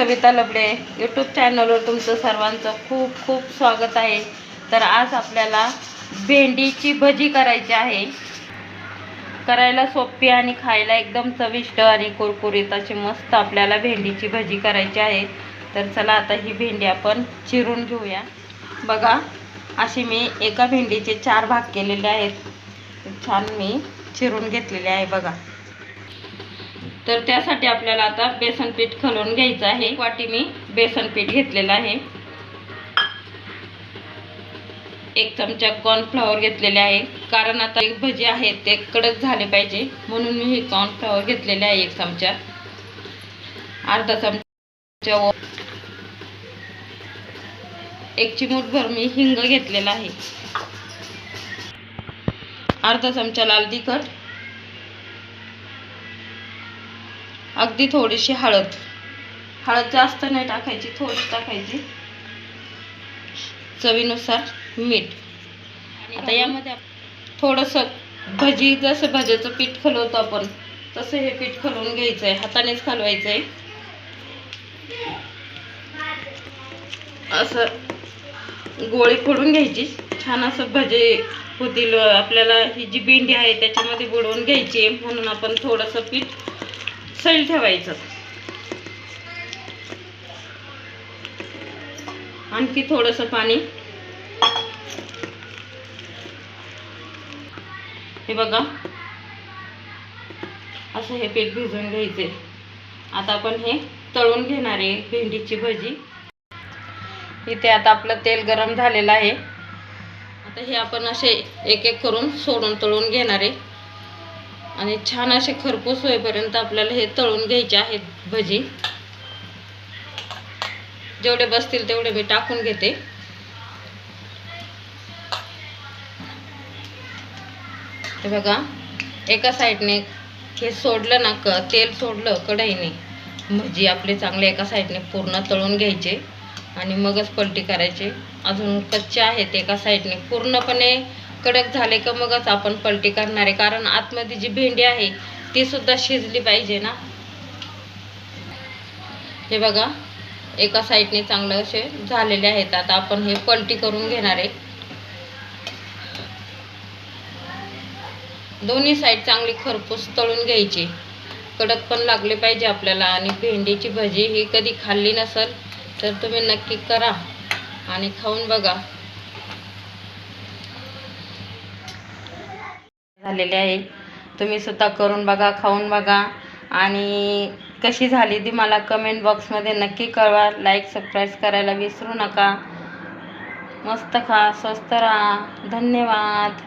Savita Labade YouTube चॅनलवर तुमचं सर्वांचं खूप खूप स्वागत आहे. तर आज आपल्याला भेंडीची भजी करायची आहे. करायला सोपी आणि खायला एकदम चविष्ट आणि कुरकुरीत अशी मस्त आपल्याला भेंडीची भजी करायची आहे. तर चला आता ही भेंडी आपण चिरून घेऊया. बघा अशी मी एका भेंडीचे चार भाग केलेले आहेत. छान मी चिरून घेतलेले आहे बघा. तर त्यासाठी आपल्याला आता बेसन पीठ खलवून घ्यायचं आहे. वाटी मी बेसन पीठ घेतलेलं आहे. एक चमचा कॉर्नफ्लॉवर घेतलेले आहे. कारण आता एक भजी आहे ते कडक झाले पाहिजे. म्हणून मी हे कॉर्नफ्लॉवर घेतलेले आहे एक चमचा. अर्धा चमचा एक चिमूटभर मी हिंग घेतलेला आहे. अर्धा चमचा लाल तिखट. अगदी थोडीशी हळद. हळद जास्त नाही टाकायची थोडी टाकायची. चवीनुसार मीठ. आता यामध्ये थोडंसं भजी जसं भज्याचं पीठ खलवतो आपण तसं हे पीठ खलवून घ्यायचं आहे हातानेच खलवायचं आहे असं गोळी फोडून घ्यायची. छान असं भजे होतील आपल्याला ही जी भेंडी आहे त्याच्यामध्ये बुडवून घ्यायची. म्हणून आपण थोडंसं पीठ सैल ठेवायचं. आणखी थोडंसं पाणी. हे बघा. असं हे पीठ भिजवून घ्यायचे आता आपण हे तळून घेणार आहे भेंडीची भजी. इथे आता आपलं तेल गरम झालेलं आहे. आता हे आपण असे एक एक करून सोडून तळून घेणार आहे. आणि छान असे खरपूस होईपर्यंत आपल्याला हे तळून घ्यायचे आहेत भजी. जेवढे बसतील तेवढे मी टाकून घेते. ते बघा एका साईडने हे सोडलं ना क तेल सोडलं कढईने. भजी आपले चांगले एका साईडने पूर्ण तळून घ्यायचे आणि मगच पलटी करायचे. अजून कच्चे आहेत एका साईडने. पूर्णपणे कडक झाले का मगच आपण पलटी करणार आहे. कारण आतमध्ये जी भेंडी आहे ती सुद्धा शिजली पाहिजे ना. हे बघा एका साईडने चांगलं असे झालेले आहेत. आता आपण हे पलटी करून घेणार आहे. दोन्ही साईड चांगली खरपूस तळून घ्यायची. कडक पण लागले पाहिजे आपल्याला. आणि भेंडीची भजी ही कधी खाल्ली नसेल तर तुम्ही नक्की करा. आणि खाऊन बघा. झालेले आहे. तुम्ही सुद्धा करून बघा खाऊन बघा. आणि कशी झाली ती मला कमेंट बॉक्समध्ये नक्की कळवा. लाईक सबस्क्राईब करायला विसरू नका. मस्त खा स्वस्त राहा. धन्यवाद.